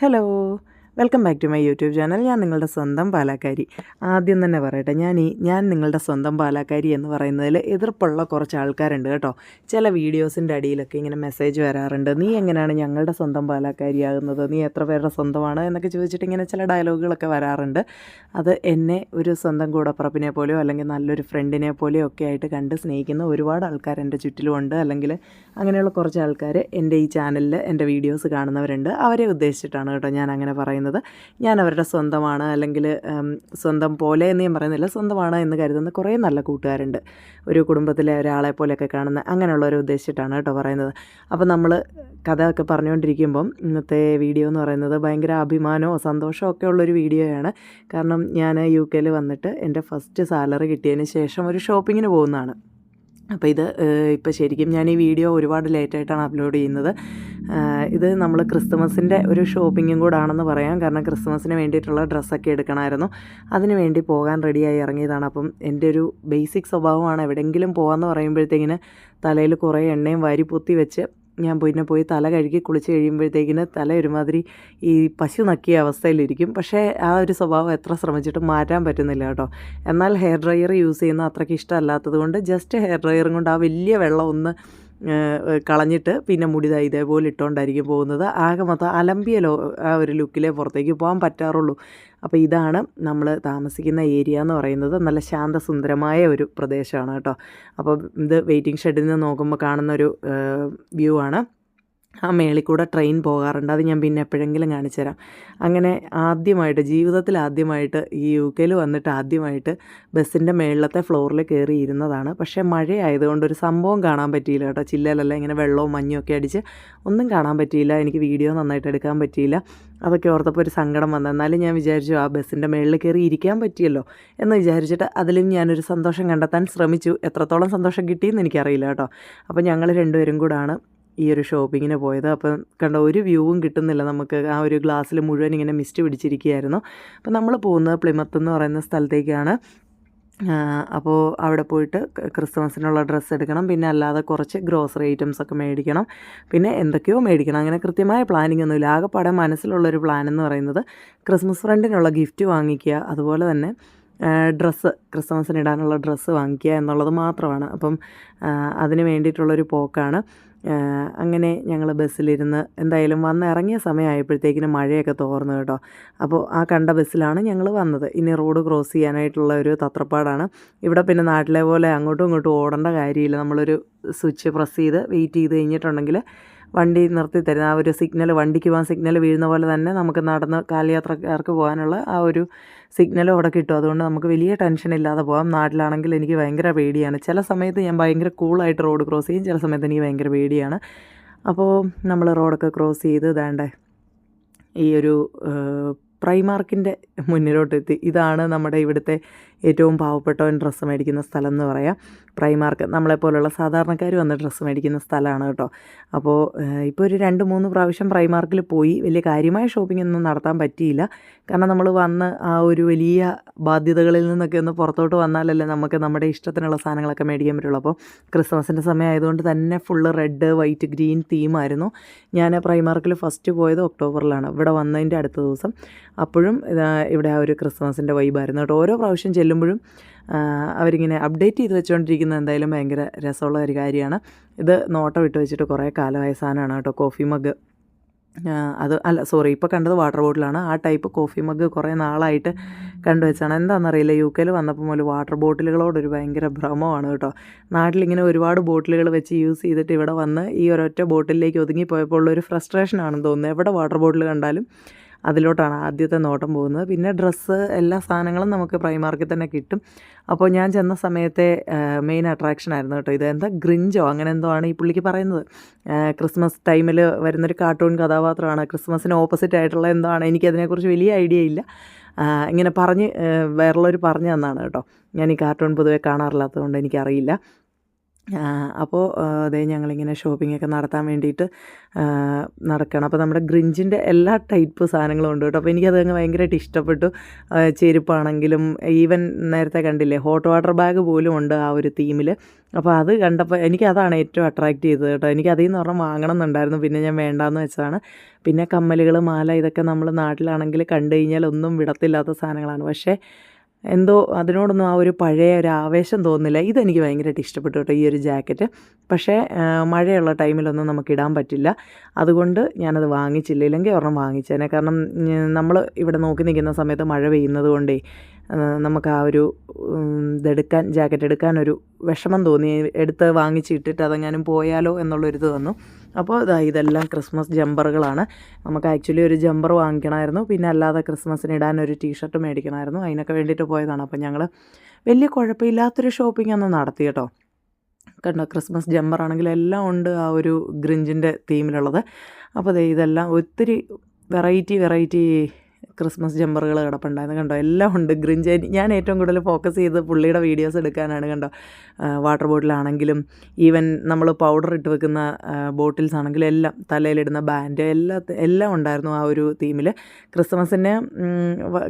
Hello. Welcome back to my YouTube channel. ഞാൻ നിങ്ങളുടെ സ്വന്തം പാലാക്കാരി. ആദ്യം തന്നെ പറയട്ടെ ഞാൻ ഈ ഞാൻ നിങ്ങളുടെ സ്വന്തം പാലാക്കാരി എന്ന് പറയുന്നതിൽ എതിർപ്പുള്ള കുറച്ച് ആൾക്കാരുണ്ട് കേട്ടോ. ചില വീഡിയോസിന്റെ അടിയിലൊക്കെ ഇങ്ങനെ മെസ്സേജ് വരാറുണ്ട്. നീ എങ്ങനെയാണ് ഞങ്ങളുടെ സ്വന്തം പാലാക്കാരിയാകുന്നത്? നീ എത്ര പേരുടെ സ്വന്തമാണ്? എന്നൊക്കെ ചോദിച്ചിട്ട് ഇങ്ങനെ ചില ഡയലോഗുകളൊക്കെ വരാറുണ്ട്. അത് എന്നെ ഒരു സ്വന്തം കൂടപ്പുറപ്പിനെ പോലെയോ അല്ലെങ്കിൽ നല്ലൊരു ഫ്രണ്ടിനെ പോലെയോ ഒക്കെ ആയിട്ട് കണ്ട് സ്നേഹിക്കുന്ന ഒരുപാട് ആൾക്കാർ എന്റെ ചുറ്റിലുമുണ്ട് അല്ലെങ്കിൽ അങ്ങനെയുള്ള കുറച്ച് ആൾക്കാർ എന്റെ ഈ ചാനലിൽ എന്റെ വീഡിയോസ് കാണുന്നവരുണ്ട്. അവരെ ഉദ്ദേശിച്ചിട്ടാണ് കേട്ടോ ഞാൻ അങ്ങനെ പറയുന്നത്. ഞാൻ അവരുടെ സ്വന്തമാണ് അല്ലെങ്കിൽ സ്വന്തം പോലെ എന്ന് ഞാൻ പറയുന്നില്ല സ്വന്തമാണ് എന്ന് കരുതുന്ന കുറേ നല്ല കൂട്ടുകാരുണ്ട്. ഒരു കുടുംബത്തിലെ ഒരാളെ പോലെയൊക്കെ കാണുന്ന അങ്ങനെയുള്ള ഒരു ഉദ്ദേശിച്ചിട്ടാണ് കേട്ടോ പറയുന്നത്. അപ്പോൾ നമ്മൾ കഥ ഒക്കെ പറഞ്ഞുകൊണ്ടിരിക്കുമ്പം ഇന്നത്തെ വീഡിയോ എന്ന് പറയുന്നത് ഭയങ്കര അഭിമാനമോ സന്തോഷമോ ഒക്കെ ഉള്ളൊരു വീഡിയോയാണ്. കാരണം ഞാൻ യു കെയിൽ വന്നിട്ട് എന്റെ ഫസ്റ്റ് സാലറി കിട്ടിയതിന് ശേഷം ഒരു ഷോപ്പിങ്ങിന് പോകുന്നതാണ്. അപ്പോൾ ഇത് ഇപ്പോൾ ശരിക്കും ഞാൻ ഈ വീഡിയോ ഒരുപാട് ലേറ്റായിട്ടാണ് അപ്ലോഡ് ചെയ്യുന്നത്. ഇത് നമ്മൾ ക്രിസ്മസിന്റെ ഒരു ഷോപ്പിങ്ങും കൂടെ ആണെന്ന് പറയാം. കാരണം ക്രിസ്മസിന് വേണ്ടിയിട്ടുള്ള ഡ്രസ്സൊക്കെ എടുക്കണമായിരുന്നു. അതിന് വേണ്ടി പോകാൻ റെഡിയായി ഇറങ്ങിയതാണ്. അപ്പം എന്റെ ഒരു ബേസിക് സ്വഭാവമാണ് എവിടെയെങ്കിലും പോകാമെന്ന് പറയുമ്പോഴത്തേക്കിന് തലയിൽ കുറേ എണ്ണയും വാരി പൊത്തി വെച്ച് ഞാൻ പിന്നെ പോയി തല കഴുകി കുളിച്ച് കഴിയുമ്പോഴത്തേക്കിന് തല ഒരുമാതിരി ഈ പശു നക്കിയ അവസ്ഥയിലിരിക്കും. പക്ഷേ ആ ഒരു സ്വഭാവം എത്ര ശ്രമിച്ചിട്ടും മാറ്റാൻ പറ്റുന്നില്ല കേട്ടോ. എന്നാൽ ഹെയർ ഡ്രയർ യൂസ് ചെയ്യുന്ന അത്രയ്ക്ക് ഇഷ്ടമല്ലാത്തത് കൊണ്ട് ജസ്റ്റ് ഹെയർ ഡ്രയറും കൊണ്ട് ആ വലിയ വെള്ളം ഒന്ന് കളഞ്ഞിട്ട് പിന്നെ മുടി ദാ ഇതേപോലെ ഇട്ടുകൊണ്ടായിരിക്കും പോകുന്നത്. ആകെ മൊത്തം അലമ്പിയ ലോ ആ ഒരു ലുക്കിലേ പുറത്തേക്ക് പോകാൻ പറ്റാറുള്ളൂ. അപ്പോൾ ഇതാണ് നമ്മൾ താമസിക്കുന്ന ഏരിയ എന്ന് പറയുന്നത്. നല്ല ശാന്തസുന്ദരമായ ഒരു പ്രദേശമാണ് കേട്ടോ. അപ്പോൾ ഇത് വെയിറ്റിംഗ് ഷെഡിൽ നിന്ന് നോക്കുമ്പോൾ കാണുന്ന ഒരു വ്യൂ ആണ്. ആ മേളിൽ കൂടെ ട്രെയിൻ പോകാറുണ്ട്. അത് ഞാൻ പിന്നെ എപ്പോഴെങ്കിലും കാണിച്ചു തരാം. അങ്ങനെ ആദ്യമായിട്ട് ജീവിതത്തിൽ ആദ്യമായിട്ട് ഈ യു കെയിൽ വന്നിട്ട് ആദ്യമായിട്ട് ബസ്സിന്റെ മേളിലത്തെ ഫ്ലോറിൽ കയറി ഇരുന്നതാണ്. പക്ഷേ മഴയായതുകൊണ്ട് ഒരു സംഭവം കാണാൻ പറ്റിയില്ല കേട്ടോ. ചില്ലലല്ല ഇങ്ങനെ വെള്ളവും മഞ്ഞും ഒക്കെ അടിച്ച് ഒന്നും കാണാൻ പറ്റിയില്ല. എനിക്ക് വീഡിയോ നന്നായിട്ട് എടുക്കാൻ പറ്റിയില്ല. അതൊക്കെ ഓർത്തപ്പോൾ ഒരു സങ്കടം വന്നു. എന്നാലും ഞാൻ വിചാരിച്ചു ആ ബസ്സിന്റെ മേളിൽ കയറി ഇരിക്കാൻ പറ്റിയല്ലോ എന്ന് വിചാരിച്ചിട്ട് അതിലും ഞാനൊരു സന്തോഷം കണ്ടെത്താൻ ശ്രമിച്ചു. എത്രത്തോളം സന്തോഷം കിട്ടിയെന്ന് എനിക്കറിയില്ല കേട്ടോ. അപ്പോൾ ഞങ്ങൾ രണ്ടുപേരും കൂടാണ് ഈ ഒരു ഷോപ്പിങ്ങിന് പോയത്. അപ്പം കണ്ട ഒരു വ്യൂവും കിട്ടുന്നില്ല നമുക്ക്. ആ ഒരു ഗ്ലാസ്സിൽ മുഴുവൻ ഇങ്ങനെ മിസ്റ്റ് പിടിച്ചിരിക്കുകയായിരുന്നു. അപ്പം നമ്മൾ പോകുന്നത് പ്ലിമത്ത് എന്ന് പറയുന്ന സ്ഥലത്തേക്കാണ്. അപ്പോൾ അവിടെ പോയിട്ട് ക്രിസ്മസിനുള്ള ഡ്രസ്സ് എടുക്കണം. പിന്നെ അല്ലാതെ കുറച്ച് ഗ്രോസറി ഐറ്റംസ് ഒക്കെ മേടിക്കണം. പിന്നെ എന്തൊക്കെയോ മേടിക്കണം. അങ്ങനെ കൃത്യമായ പ്ലാനിങ് ഒന്നുമില്ല. ആകെപ്പാടെ മനസ്സിലുള്ളൊരു പ്ലാൻ എന്ന് പറയുന്നത് ക്രിസ്മസ് ഫ്രണ്ടിനുള്ള ഗിഫ്റ്റ് വാങ്ങിക്കുക. അതുപോലെ തന്നെ ഡ്രസ്സ് ക്രിസ്മസിന് ഇടാനുള്ള ഡ്രസ്സ് വാങ്ങിക്കുക എന്നുള്ളത് മാത്രമാണ്. അപ്പം അതിന് വേണ്ടിയിട്ടുള്ളൊരു പോക്കാണ്. അങ്ങനെ ഞങ്ങൾ ബസ്സിലിരുന്ന് എന്തായാലും വന്ന് ഇറങ്ങിയ സമയമായപ്പോഴത്തേക്കിനും മഴയൊക്കെ തോർന്നു കേട്ടോ. അപ്പോൾ ആ കണ്ട ബസ്സിലാണ് ഞങ്ങൾ വന്നത്. ഇനി റോഡ് ക്രോസ് ചെയ്യാനായിട്ടുള്ള ഒരു തത്രപ്പാടാണ്. ഇവിടെ പിന്നെ നാട്ടിലെ പോലെ അങ്ങോട്ടും ഇങ്ങോട്ടും ഓടേണ്ട കാര്യമില്ല. നമ്മളൊരു സ്വിച്ച് പ്രസ് ചെയ്ത് വെയിറ്റ് ചെയ്ത് കഴിഞ്ഞിട്ടുണ്ടെങ്കിൽ വണ്ടി നിർത്തി തരുന്ന ആ ഒരു സിഗ്നൽ വണ്ടിക്ക് പോകാൻ സിഗ്നൽ വീഴുന്ന പോലെ തന്നെ നമുക്ക് നടന്ന് കാൽയാത്രക്കാർക്ക് പോകാനുള്ള ആ ഒരു സിഗ്നലും അവിടെ കിട്ടും. അതുകൊണ്ട് നമുക്ക് വലിയ ടെൻഷൻ ഇല്ലാതെ പോകാം. നാട്ടിലാണെങ്കിൽ എനിക്ക് ഭയങ്കര പേടിയാണ്. ചില സമയത്ത് ഞാൻ ഭയങ്കര കൂളായിട്ട് റോഡ് ക്രോസ് ചെയ്യും. ചില സമയത്ത് എനിക്ക് ഭയങ്കര പേടിയാണ്. അപ്പോൾ നമ്മൾ റോഡൊക്കെ ക്രോസ് ചെയ്ത് ഇതാണ്ടേ ഈ ഒരു പ്രൈമാർക്കിന്റെ മുന്നിലോട്ടെത്തി. ഇതാണ് നമ്മുടെ ഇവിടുത്തെ ഏറ്റവും പാവപ്പെട്ടവൻ ഡ്രസ്സ് മേടിക്കുന്ന സ്ഥലം എന്ന് പറയാം. പ്രൈമാർക്ക് നമ്മളെപ്പോലുള്ള സാധാരണക്കാർ വന്ന് ഡ്രസ്സ് മേടിക്കുന്ന സ്ഥലമാണ് കേട്ടോ. അപ്പോൾ ഇപ്പോൾ ഒരു രണ്ട് മൂന്ന് പ്രാവശ്യം പ്രൈമാർക്കിൽ പോയി. വലിയ കാര്യമായ ഷോപ്പിംഗ് ഒന്നും നടത്താൻ പറ്റിയില്ല. കാരണം നമ്മൾ വന്ന് ആ ഒരു വലിയ ബാധ്യതകളിൽ നിന്നൊക്കെ ഒന്ന് പുറത്തോട്ട് വന്നാലല്ലേ നമുക്ക് നമ്മുടെ ഇഷ്ടത്തിനുള്ള സാധനങ്ങളൊക്കെ മേടിക്കാൻ പറ്റുള്ളൂ. അപ്പോൾ ക്രിസ്മസിന്റെ സമയം ആയതുകൊണ്ട് തന്നെ ഫുള്ള് റെഡ് വൈറ്റ് ഗ്രീൻ തീമായിരുന്നു ഞാൻ പ്രൈമാർക്കിൽ ഫസ്റ്റ് പോയത് ഒക്ടോബറിലാണ് ഇവിടെ വന്നതിന്റെ അടുത്ത ദിവസം. അപ്പോഴും ഇവിടെ ആ ഒരു ക്രിസ്മസിന്റെ വൈബായിരുന്നു കേട്ടോ. ഓരോ പ്രാവശ്യം ചെല്ലുമ്പോഴും അവരിങ്ങനെ അപ്ഡേറ്റ് ചെയ്ത് വെച്ചുകൊണ്ടിരിക്കുന്നത് എന്തായാലും ഭയങ്കര രസമുള്ള ഒരു കാര്യമാണ്. ഇത് നോട്ടം ഇട്ട് വെച്ചിട്ട് കുറേ കാലമായ സാധനമാണ് കേട്ടോ കോഫി മഗ് അത് അല്ല സോറി ഇപ്പോൾ കണ്ടത് വാട്ടർ ബോട്ടിലാണ് ആ ടൈപ്പ് കോഫി മഗ് കുറേ നാളായിട്ട് കണ്ടുവച്ചാണ് എന്താണെന്നറിയില്ല യു കെയിൽ വന്നപ്പോൾ മുതൽ വാട്ടർ ബോട്ടിലുകളോടൊരു ഭയങ്കര ഭ്രമമാണ് കേട്ടോ. നാട്ടിലിങ്ങനെ ഒരുപാട് ബോട്ടിലുകൾ വെച്ച് യൂസ് ചെയ്തിട്ട് ഇവിടെ വന്ന് ഈ ഒരൊറ്റ ബോട്ടിലേക്ക് ഒതുങ്ങിപ്പോയപ്പോൾ ഉള്ളൊരു ഫ്രസ്ട്രേഷനാണെന്ന് തോന്നുന്നത് തോന്നുന്നു. എവിടെ വാട്ടർ ബോട്ടിൽ കണ്ടാലും അതിലോട്ടാണ് ആദ്യത്തെ നോട്ടം പോകുന്നത്. പിന്നെ ഡ്രസ്സ് എല്ലാ സാധനങ്ങളും നമുക്ക് പ്രൈമാർക്കിൽ തന്നെ കിട്ടും. അപ്പോൾ ഞാൻ ചെന്ന സമയത്തെ മെയിൻ അട്രാക്ഷൻ ആയിരുന്നു കേട്ടോ. ഇത് എന്താ ഗ്രിഞ്ചോ അങ്ങനെ എന്തോ ആണ് ഈ പുള്ളിക്ക് പറയുന്നത്. ക്രിസ്മസ് ടൈമിൽ വരുന്നൊരു കാർട്ടൂൺ കഥാപാത്രമാണ്. ക്രിസ്മസിന് ഓപ്പോസിറ്റ് ആയിട്ടുള്ള എന്തോ ആണ്. എനിക്കതിനെക്കുറിച്ച് വലിയ ഐഡിയ ഇല്ല. ഇങ്ങനെ പറഞ്ഞ് വേറുള്ളവർ പറഞ്ഞു തന്നാണ് കേട്ടോ. ഞാൻ ഈ കാർട്ടൂൺ പൊതുവെ കാണാറില്ലാത്തതുകൊണ്ട് എനിക്കറിയില്ല. അപ്പോൾ അതേ ഞങ്ങളിങ്ങനെ ഷോപ്പിംഗ് ഒക്കെ നടത്താൻ വേണ്ടിയിട്ട് നടക്കണം. അപ്പോൾ നമ്മുടെ ഗ്രിഞ്ചിന്റെ എല്ലാ ടൈപ്പ് സാധനങ്ങളും ഉണ്ട് കേട്ടോ. അപ്പോൾ എനിക്കത് അങ്ങ് ഭയങ്കരമായിട്ട് ഇഷ്ടപ്പെട്ടു. ചെരുപ്പാണെങ്കിലും ഈവൻ നേരത്തെ കണ്ടില്ലേ ഹോട്ട് വാട്ടർ ബാഗ് പോലും ഉണ്ട് ആ ഒരു തീമിൽ അപ്പോൾ അത് കണ്ടപ്പോൾ എനിക്കതാണ് ഏറ്റവും അട്രാക്റ്റ് ചെയ്തത് കേട്ടോ. എനിക്ക് അതിൽ നിന്ന് പറഞ്ഞാൽ വാങ്ങണം എന്നുണ്ടായിരുന്നു പിന്നെ ഞാൻ വേണ്ടാന്ന് വെച്ചതാണ്. പിന്നെ കമ്മലുകൾ മാല ഇതൊക്കെ നമ്മൾ നാട്ടിലാണെങ്കിൽ കണ്ടു കഴിഞ്ഞാൽ ഒന്നും വിടത്തില്ലാത്ത സാധനങ്ങളാണ്. പക്ഷേ എന്തോ അതിനോടൊന്നും ആ ഒരു പഴയ ഒരു ആവേശം തോന്നുന്നില്ല. ഇതെനിക്ക് ഭയങ്കരമായിട്ട് ഇഷ്ടപ്പെട്ടു കേട്ടോ ഈ ഒരു ജാക്കറ്റ്. പക്ഷേ മഴയുള്ള ടൈമിലൊന്നും നമുക്ക് ഇടാൻ പറ്റില്ല. അതുകൊണ്ട് ഞാനത് വാങ്ങിച്ചില്ല. ഇല്ലെങ്കിൽ ഒരെണ്ണം വാങ്ങിച്ചേനെ. കാരണം നമ്മൾ ഇവിടെ നോക്കി നിൽക്കുന്ന സമയത്ത് മഴ പെയ്യുന്നത് കൊണ്ടേ നമുക്ക് ആ ഒരു ഇതെടുക്കാൻ ജാക്കറ്റ് എടുക്കാനൊരു വിഷമം തോന്നി. എടുത്ത് വാങ്ങിച്ചിട്ടിട്ട് അതെങ്ങാനും പോയാലോ എന്നുള്ളൊരിത് വന്നു. അപ്പോൾ ഇതാ ഇതെല്ലാം ക്രിസ്മസ് ജമ്പറുകളാണ്. നമുക്ക് ആക്ച്വലി ഒരു ജമ്പർ വാങ്ങിക്കണമായിരുന്നു. പിന്നെ അല്ലാതെ ക്രിസ്മസിന് ഇടാൻ ഒരു ടീഷർട്ട് മേടിക്കണമായിരുന്നു. അതിനൊക്കെ വേണ്ടിയിട്ട് പോയതാണ്. അപ്പോൾ ഞങ്ങൾ വലിയ കുഴപ്പമില്ലാത്തൊരു ഷോപ്പിംഗ് ഒന്ന് നടത്തി കേട്ടോ. കണ്ടോ? ക്രിസ്മസ് ജമ്പർ ആണെങ്കിൽ എല്ലാം ഉണ്ട് ആ ഒരു ഗ്രിഞ്ചിന്റെ തീമിലുള്ളത് അപ്പോൾ ഇതെല്ലാം ഒത്തിരി വെറൈറ്റി വെറൈറ്റി ക്രിസ്മസ് ജമ്പറുകൾ കിടപ്പുണ്ടായിരുന്നു കണ്ടോ? എല്ലാം ഉണ്ട്. ഗ്രിഞ്ച് ഞാൻ ഏറ്റവും കൂടുതൽ ഫോക്കസ് ചെയ്ത് പുള്ളിയുടെ വീഡിയോസ് എടുക്കാനാണ് കണ്ടോ? വാട്ടർ ബോട്ടിലാണെങ്കിലും ഈവൻ നമ്മൾ പൗഡർ ഇട്ട് വെക്കുന്ന ബോട്ടിൽസ് ആണെങ്കിലും എല്ലാം തലയിലിടുന്ന ബാൻഡ് എല്ലാ എല്ലാം ഉണ്ടായിരുന്നു ആ ഒരു തീമിൽ ക്രിസ്മസിന്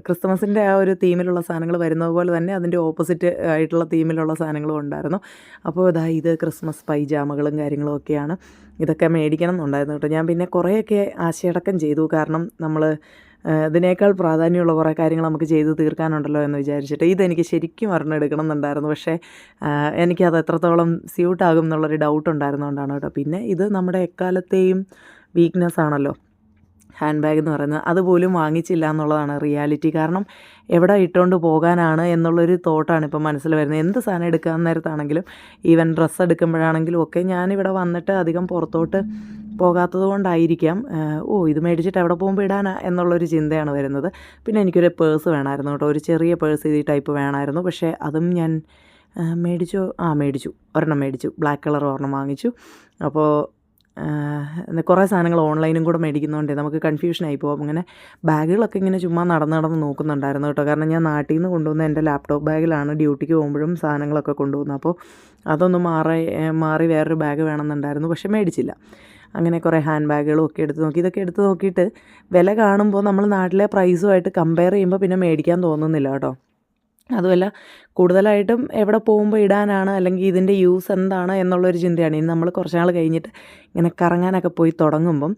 ക്രിസ്മസിന്റെ ആ ഒരു തീമിലുള്ള സാധനങ്ങൾ വരുന്നത് പോലെ തന്നെ അതിന്റെ ഓപ്പോസിറ്റ് ആയിട്ടുള്ള തീമിലുള്ള സാധനങ്ങളും ഉണ്ടായിരുന്നു. അപ്പോൾ ഇതാ ഇത് ക്രിസ്മസ് പൈജാമകളും കാര്യങ്ങളും ഒക്കെയാണ്. ഇതൊക്കെ മേടിക്കണം എന്നുണ്ടായിരുന്നു കേട്ടോ. ഞാൻ പിന്നെ കുറേയൊക്കെ ആശയടക്കം ചെയ്തു. കാരണം നമ്മൾ ഇതിനേക്കാൾ പ്രാധാന്യമുള്ള കുറേ കാര്യങ്ങൾ നമുക്ക് ചെയ്ത് തീർക്കാനുണ്ടല്ലോ എന്ന് വിചാരിച്ചിട്ട് ഇതെനിക്ക് ശരിക്കും അറിഞ്ഞെടുക്കണം എന്നുണ്ടായിരുന്നു. പക്ഷേ എനിക്കത് എത്രത്തോളം സ്യൂട്ടാകും എന്നുള്ളൊരു ഡൗട്ട് ഉണ്ടായിരുന്നുകൊണ്ടാണ് കേട്ടോ. പിന്നെ ഇത് നമ്മുടെ എക്കാലത്തെയും വീക്ക്നെസ് ആണല്ലോ. ഹാൻഡ് ബാഗ് എന്ന് പറയുന്നത്. അതുപോലും വാങ്ങിച്ചില്ല എന്നുള്ളതാണ് റിയാലിറ്റി കാരണം എവിടെ ഇട്ടുകൊണ്ട് പോകാനാണ് എന്നുള്ളൊരു തോട്ടാണ് ഇപ്പോൾ മനസ്സിൽ വരുന്നത്. എന്ത് സാധനം എടുക്കാൻ നേരത്താണെങ്കിലും ഈവൻ ഡ്രസ്സ് എടുക്കുമ്പോഴാണെങ്കിലും ഒക്കെ ഞാനിവിടെ വന്നിട്ട് അധികം പുറത്തോട്ട് പോകാത്തത് കൊണ്ടായിരിക്കാം ഓ ഇത് മേടിച്ചിട്ട് എവിടെ പോകുമ്പോൾ ഇടാനാ എന്നുള്ളൊരു ചിന്തയാണ് വരുന്നത്. പിന്നെ എനിക്കൊരു പേഴ്സ് വേണമായിരുന്നു കേട്ടോ. ഒരു ചെറിയ പേഴ്സ് ഈ ടൈപ്പ് വേണമായിരുന്നു പക്ഷേ അതും ഞാൻ മേടിച്ചു. ആ മേടിച്ചു. ഒരെണ്ണം മേടിച്ചു. ബ്ലാക്ക് കളർ ഒരെണ്ണം വാങ്ങിച്ചു. അപ്പോൾ കുറേ സാധനങ്ങൾ ഓൺലൈനും കൂടെ മേടിക്കുന്നതുകൊണ്ട് നമുക്ക് കൺഫ്യൂഷനായി പോകും. അങ്ങനെ ബാഗുകളൊക്കെ ഇങ്ങനെ ചുമ്മാ നടന്ന് നടന്ന് നോക്കുന്നുണ്ടായിരുന്നു കേട്ടോ. കാരണം ഞാൻ നാട്ടിൽ നിന്ന് കൊണ്ടുവന്ന എന്റെ ലാപ്ടോപ്പ് ബാഗിലാണ് ഡ്യൂട്ടിക്ക് പോകുമ്പോഴും സാധനങ്ങളൊക്കെ കൊണ്ടുപോകുന്നത് അപ്പോൾ അതൊന്ന് മാറി മാറി വേറൊരു ബാഗ് വേണമെന്നുണ്ടായിരുന്നു. പക്ഷേ മേടിച്ചില്ല. അങ്ങനെ കുറേ ഹാൻഡ് ബാഗുകളും ഒക്കെ എടുത്ത് നോക്കി. ഇതൊക്കെ എടുത്ത് നോക്കിയിട്ട് വില കാണുമ്പോൾ നമ്മൾ നാട്ടിലെ പ്രൈസുമായിട്ട് കമ്പയർ ചെയ്യുമ്പോൾ പിന്നെ മേടിക്കാൻ തോന്നുന്നില്ല കേട്ടോ. അതുമല്ല കൂടുതലായിട്ടും എവിടെ പോകുമ്പോൾ ഇടാനാണ് അല്ലെങ്കിൽ ഇതിന്റെ യൂസ് എന്താണ് എന്നുള്ളൊരു ചിന്തയാണ്. ഇനി നമ്മൾ കുറച്ച് നാൾ കഴിഞ്ഞിട്ട് ഇങ്ങനെ കറങ്ങാനൊക്കെ പോയി തുടങ്ങുമ്പം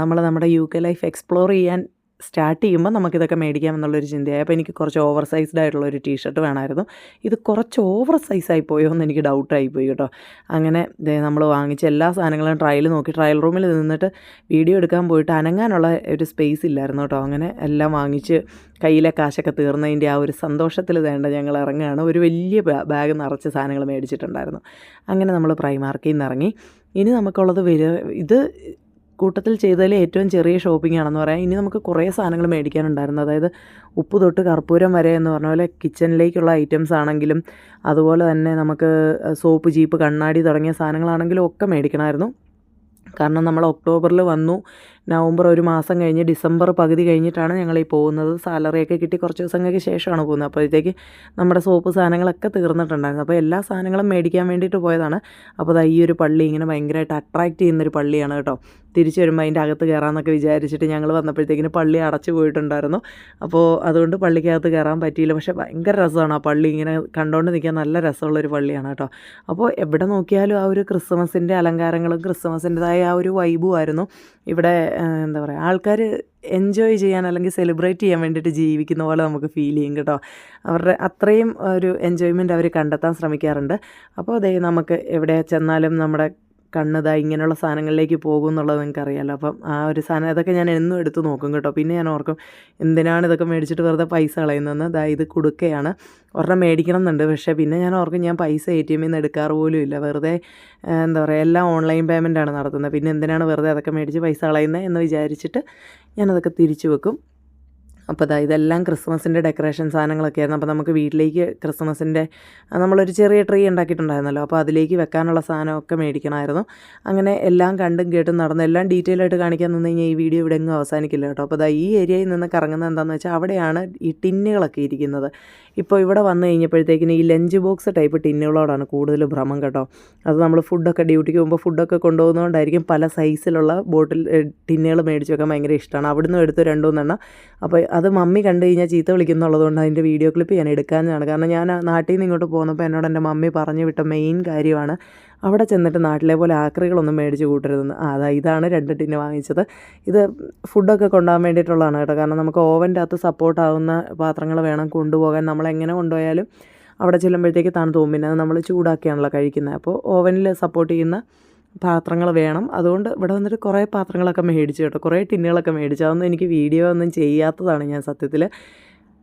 നമ്മൾ നമ്മുടെ യു കെ ലൈഫ് എക്സ്പ്ലോർ ചെയ്യാൻ സ്റ്റാർട്ട് ചെയ്യുമ്പോൾ നമുക്കിതൊക്കെ മേടിക്കാം എന്നുള്ളൊരു ചിന്തയായി. അപ്പോൾ എനിക്ക് കുറച്ച് ഓവർ സൈസ്ഡ് ആയിട്ടുള്ള ഒരു ടീഷർട്ട് വേണമായിരുന്നു. ഇത് കുറച്ച് ഓവർ സൈസായി പോയോ എന്ന് എനിക്ക് ഡൗട്ടായി പോയി കേട്ടോ. അങ്ങനെ നമ്മൾ വാങ്ങിച്ച എല്ലാ സാധനങ്ങളും ട്രയൽ നോക്കി. ട്രയൽ റൂമിൽ നിന്നിട്ട് വീഡിയോ എടുക്കാൻ പോയിട്ട് അനങ്ങാനുള്ള ഒരു സ്പേസ് ഇല്ലായിരുന്നു കേട്ടോ. അങ്ങനെ എല്ലാം വാങ്ങിച്ച് കയ്യിലെ കാശൊക്കെ തീർന്നതിന്റെ ആ ഒരു സന്തോഷത്തിൽ വേണ്ട ഞങ്ങൾ ഇറങ്ങുകയാണ്. ഒരു വലിയ ബാഗ് നിറച്ച് സാധനങ്ങൾ മേടിച്ചിട്ടുണ്ടായിരുന്നു. അങ്ങനെ നമ്മൾ പ്രൈമാർക്കിൽ നിന്ന് ഇറങ്ങി ഇനി നമുക്കുള്ളത് വരെ ഇത് കൂട്ടത്തിൽ ചെയ്തതിൽ ഏറ്റവും ചെറിയ ഷോപ്പിംഗ് ആണെന്ന് പറയാം. ഇനി നമുക്ക് കുറേ സാധനങ്ങൾ മേടിക്കാനുണ്ടായിരുന്നു. അതായത് ഉപ്പ് തൊട്ട് കർപ്പൂരം വരെ എന്ന് പറഞ്ഞ പോലെ കിച്ചണിലേക്കുള്ള ഐറ്റംസ് ആണെങ്കിലും അതുപോലെ തന്നെ നമുക്ക് സോപ്പ് ജീപ്പ് കണ്ണാടി തുടങ്ങിയ സാധനങ്ങളാണെങ്കിലും ഒക്കെ മേടിക്കണമായിരുന്നു. കാരണം നമ്മൾ ഒക്ടോബറിൽ വന്നു. നവംബർ ഒരു മാസം കഴിഞ്ഞ് ഡിസംബർ പകുതി കഴിഞ്ഞിട്ടാണ് ഞങ്ങൾ ഈ പോകുന്നത്. സാലറിയൊക്കെ കിട്ടി കുറച്ച് ദിവസങ്ങൾക്ക് ശേഷമാണ് പോകുന്നത്. അപ്പോഴത്തേക്ക് നമ്മുടെ സോപ്പ് സാധനങ്ങളൊക്കെ തീർന്നിട്ടുണ്ടായിരുന്നു. അപ്പോൾ എല്ലാ സാധനങ്ങളും മേടിക്കാൻ വേണ്ടിയിട്ട് പോയതാണ്. അപ്പോൾ ഈ ഒരു പള്ളി ഇങ്ങനെ ഭയങ്കരമായിട്ട് അട്രാക്റ്റ് ചെയ്യുന്നൊരു പള്ളിയാണ് കേട്ടോ. തിരിച്ചു വരുമ്പോൾ അതിന്റെ അകത്ത് കയറാമെന്നൊക്കെ വിചാരിച്ചിട്ട് ഞങ്ങൾ വന്നപ്പോഴത്തേക്കിന് പള്ളി അടച്ചു പോയിട്ടുണ്ടായിരുന്നു. അപ്പോൾ അതുകൊണ്ട് പള്ളിക്കകത്ത് കയറാൻ പറ്റിയില്ല. പക്ഷേ ഭയങ്കര രസമാണ് ആ പള്ളി ഇങ്ങനെ കണ്ടുകൊണ്ട് നിൽക്കാൻ നല്ല രസമുള്ളൊരു പള്ളിയാണ് കേട്ടോ. അപ്പോൾ എവിടെ നോക്കിയാലും ആ ഒരു ക്രിസ്മസിന്റെ അലങ്കാരങ്ങളും ക്രിസ്മസിന്റെതായ ആ ഒരു വൈബും ആയിരുന്നു. ഇവിടെ എന്താ പറയുക ആൾക്കാർ എൻജോയ് ചെയ്യാൻ അല്ലെങ്കിൽ സെലിബ്രേറ്റ് ചെയ്യാൻ വേണ്ടിയിട്ട് ജീവിക്കുന്ന പോലെ നമുക്ക് ഫീൽ ചെയ്യും കേട്ടോ. അവരുടെ അത്രയും ഒരു എൻജോയ്മെന്റ് അവർ കണ്ടെത്താൻ ശ്രമിക്കാറുണ്ട്. അപ്പോൾ അതേ നമുക്ക് എവിടെ ചെന്നാലും നമ്മുടെ കണ്ണിതാ ഇങ്ങനെയുള്ള സാധനങ്ങളിലേക്ക് പോകും എന്നുള്ളത് നിങ്ങൾക്ക് അറിയാമല്ലോ അപ്പം ആ ഒരു സാധനം അതൊക്കെ ഞാൻ എന്നും എടുത്ത് നോക്കും കേട്ടോ. പിന്നെ ഞാൻ ഓർക്കും എന്തിനാണ് ഇതൊക്കെ മേടിച്ചിട്ട് വെറുതെ പൈസ കളയുന്നതെന്ന്? ദാ ഇത് കൊടുക്കുകയാണ് ഒരെണ്ണം മേടിക്കണം എന്നുണ്ട് പക്ഷേ പിന്നെ ഞാൻ ഓർക്കും ഞാൻ പൈസ എ ടി എമ്മിൽ നിന്ന് എടുക്കാറ് പോലും ഇല്ല. വെറുതെ എന്താ പറയുക എല്ലാം ഓൺലൈൻ പേയ്മെന്റാണ് നടത്തുന്നത്. പിന്നെ എന്തിനാണ് വെറുതെ അതൊക്കെ മേടിച്ച് പൈസ കളയുന്നത് എന്ന് വിചാരിച്ചിട്ട് ഞാനതൊക്കെ തിരിച്ചു വെക്കും. അപ്പോൾ ദാ ഇതെല്ലാം ക്രിസ്മസിന്റെ ഡെക്കറേഷൻ സാധനങ്ങളൊക്കെ ആയിരുന്നു. അപ്പോൾ നമുക്ക് വീട്ടിലേക്ക് ക്രിസ്മസിന്റെ നമ്മളൊരു ചെറിയ ട്രീ ഉണ്ടാക്കിയിട്ടുണ്ടായിരുന്നല്ലോ. അപ്പോൾ അതിലേക്ക് വെക്കാനുള്ള സാധനമൊക്കെ മേടിക്കണമായിരുന്നു. അങ്ങനെ എല്ലാം കണ്ടും കേട്ടും നടന്നു എല്ലാം ഡീറ്റെയിൽ ആയിട്ട് കാണിക്കാൻ നിന്ന് കഴിഞ്ഞാൽ ഈ വീഡിയോ ഇവിടെ എങ്ങും അവസാനിക്കില്ല കേട്ടോ. അപ്പോൾ ദാ ഈ ഏരിയയിൽ നിന്ന് കറങ്ങുന്നത് എന്താണെന്ന് വെച്ചാൽ അവിടെയാണ് ഈ ടിന്നുകളൊക്കെ ഇരിക്കുന്നത്. ഇപ്പോൾ ഇവിടെ വന്നു കഴിഞ്ഞപ്പോഴത്തേക്കിന് ഈ ലഞ്ച് ബോക്സ് ടൈപ്പ് ടിന്നുകളോടാണ് കൂടുതൽ ഭ്രമം കേട്ടോ. അത് നമ്മൾ ഫുഡൊക്കെ ഡ്യൂട്ടിക്ക് പോകുമ്പോൾ ഫുഡൊക്കെ കൊണ്ടുപോകുന്നതുകൊണ്ടായിരിക്കും പല സൈസിലുള്ള ബോട്ടിൽ ടിന്നുകൾ മേടിച്ച് വെക്കാൻ ഭയങ്കര ഇഷ്ടമാണ്. അവിടുന്ന് എടുത്ത് രണ്ടു മൂന്നെണ്ണം അപ്പോൾ അത് മമ്മി കണ്ടു കഴിഞ്ഞാൽ ചീത്ത വിളിക്കുന്നുള്ളതുകൊണ്ട് അതിന്റെ വീഡിയോ ക്ലിപ്പ് ഞാൻ എടുക്കാനാണ് കാരണം ഞാൻ നാട്ടിൽ നിന്ന് ഇങ്ങോട്ട് പോന്നപ്പോൾ എന്നോട് എന്റെ മമ്മി പറഞ്ഞു വിട്ട മെയിൻ കാര്യമാണ് അവിടെ ചെന്നിട്ട് നാട്ടിലെ പോലെ ആക്രികളൊന്നും മേടിച്ച് കൂട്ടരുതെന്ന്. അതാ ഇതാണ് രണ്ട് ടിന് വാങ്ങിച്ചത്. ഇത് ഫുഡൊക്കെ കൊണ്ടുപോകാൻ വേണ്ടിയിട്ടുള്ളതാണ് കേട്ടോ. കാരണം നമുക്ക് ഓവന്റെ അകത്ത് സപ്പോർട്ടാവുന്ന പാത്രങ്ങൾ വേണം കൊണ്ടുപോകാൻ. നമ്മളെങ്ങനെ കൊണ്ടുപോയാലും അവിടെ ചെല്ലുമ്പോഴത്തേക്ക് തണുത്ത് പോകും. പിന്നെ അത് നമ്മൾ ചൂടാക്കിയാണല്ലോ കഴിക്കുന്നത്. അപ്പോൾ ഓവനിൽ സപ്പോർട്ട് ചെയ്യുന്ന പാത്രങ്ങൾ വേണം. അതുകൊണ്ട് ഇവിടെ വന്നിട്ട് കുറേ പാത്രങ്ങളൊക്കെ മേടിച്ചു കേട്ടോ. കുറേ ടിന്നുകളൊക്കെ മേടിച്ചു. അതൊന്നും എനിക്ക് വീഡിയോ ഒന്നും ചെയ്യാത്തതാണ് ഞാൻ സത്യത്തിൽ